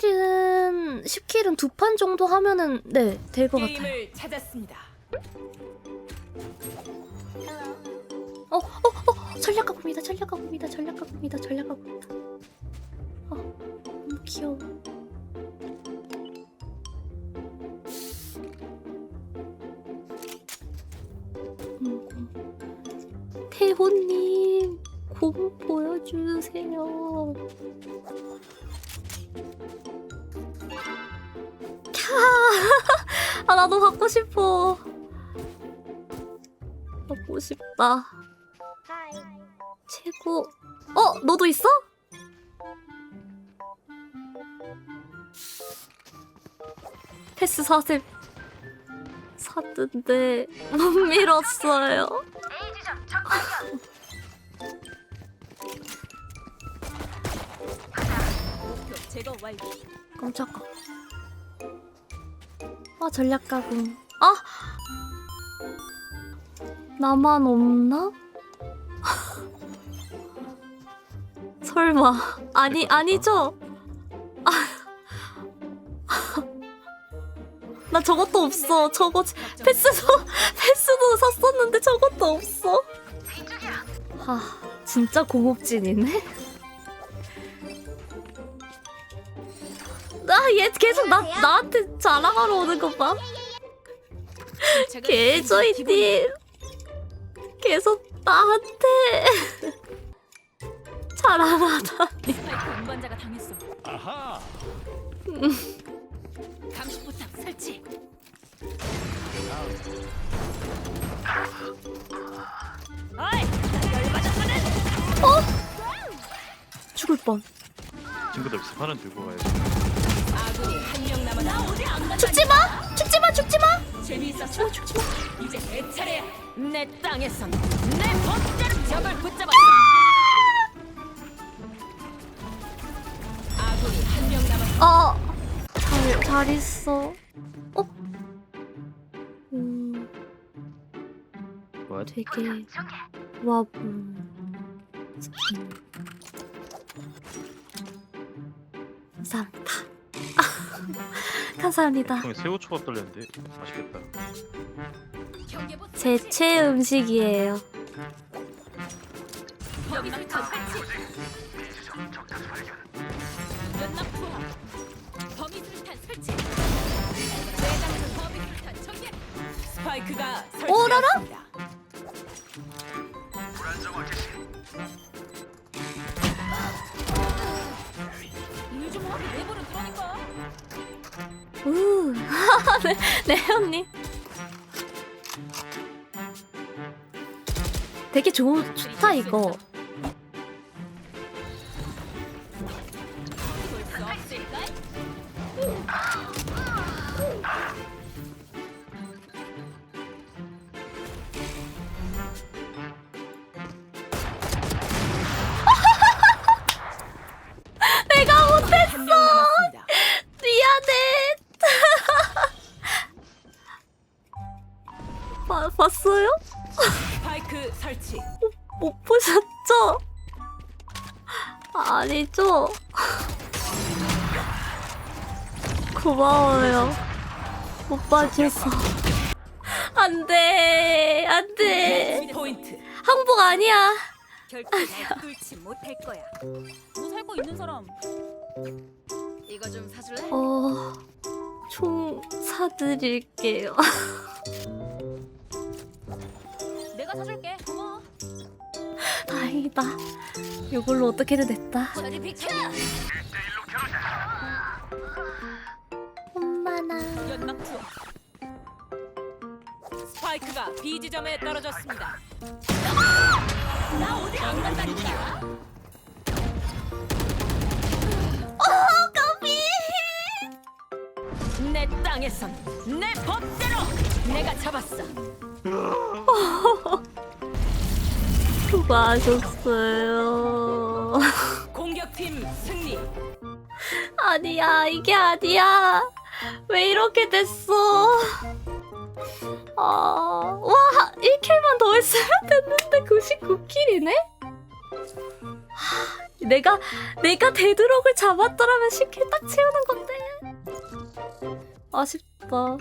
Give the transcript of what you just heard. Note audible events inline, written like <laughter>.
10킬은 10킬은 두 판 정도 하면은 네 될 것 같아요. 게임을 찾았습니다. 어, 어, 어, 전략 가 봅니다. 전략 가 봅니다. 전략 가 봅니다. 전략 가 봅니다. 어, 너무 귀여워. 음, 곰. 태호님, 곰 보여주세요. 캬, <laughs> 아 나도 갖고 싶어. 갖고 싶다. 최고. 어, 너도 있어? 패스 사셈 샀는데 못 밀었어요. 제거 완료. 깜짝아. 아 전략 가공. 아 나만 없나? <laughs> 설마 아니 아니죠? 아. <laughs> 나 저것도 없어. 저거 패스도 <laughs> 패스도 샀었는데 저것도 없어. 하 진짜 공업진이네. 나얘 계속 나 나한테 자랑하러 오는 거 봐. 개조이님 계속 나한테 <laughs> 자랑하다. 스파이크 운반자가 당했어. 아하. 감시 포탑 설치. 어이, 열받았거든. 죽을 뻔. 친구들 스파는 들고 가야지. 아군이 한 명 남았다. 어디 안 가? 죽지 마. 죽지 마. 죽지 마. 재미있었어. 죽지 마. 이제 내 차례야. 내 땅에선 내 멋대로 적을 붙잡았어. 아군이 한 명 남았어. 어. 잘, 잘 있어. 어? 음, 뭐? 되게 좋아 보이는 스킨. 감사합니다. 감사합니다. 형이 새우 초밥 떨렸는데 맛있겠다. 제 최애 음식이에요. 설 네, 네 언니. 되게 좋, 좋다 이거. 봐, 봤어요? 스파이크 설치. 못 보셨죠? 아니죠? 고마워요. 못 봐줘서. 안 돼. 안 돼. 포인트. 항복 아니야. 결코 날 뚫지 못할 거야. 뭐살거 있는 사람? 이거 좀 사줄래? 어, 총 사드릴게요. <laughs> 내가 사줄게. 고마워. 다행이다. 이걸로 어떻게든 됐다. 저리 비켜. 엄마나. 연막 투어. 스파이크가 B 지점에 떨어졌습니다. 나 어디 안 간다니까. 어, 까비! 내 땅에선 내 법대로 내가 잡았어. <laughs> 수고하셨어요. 공격팀 승리. 아니야, 이게 아니야. 왜 이렇게 됐어? 아, 와, 1킬만 더 했으면 됐는데 99킬이네? 내가 내가 데드록을 잡았더라면 10킬 딱 채우는 건데 아쉽다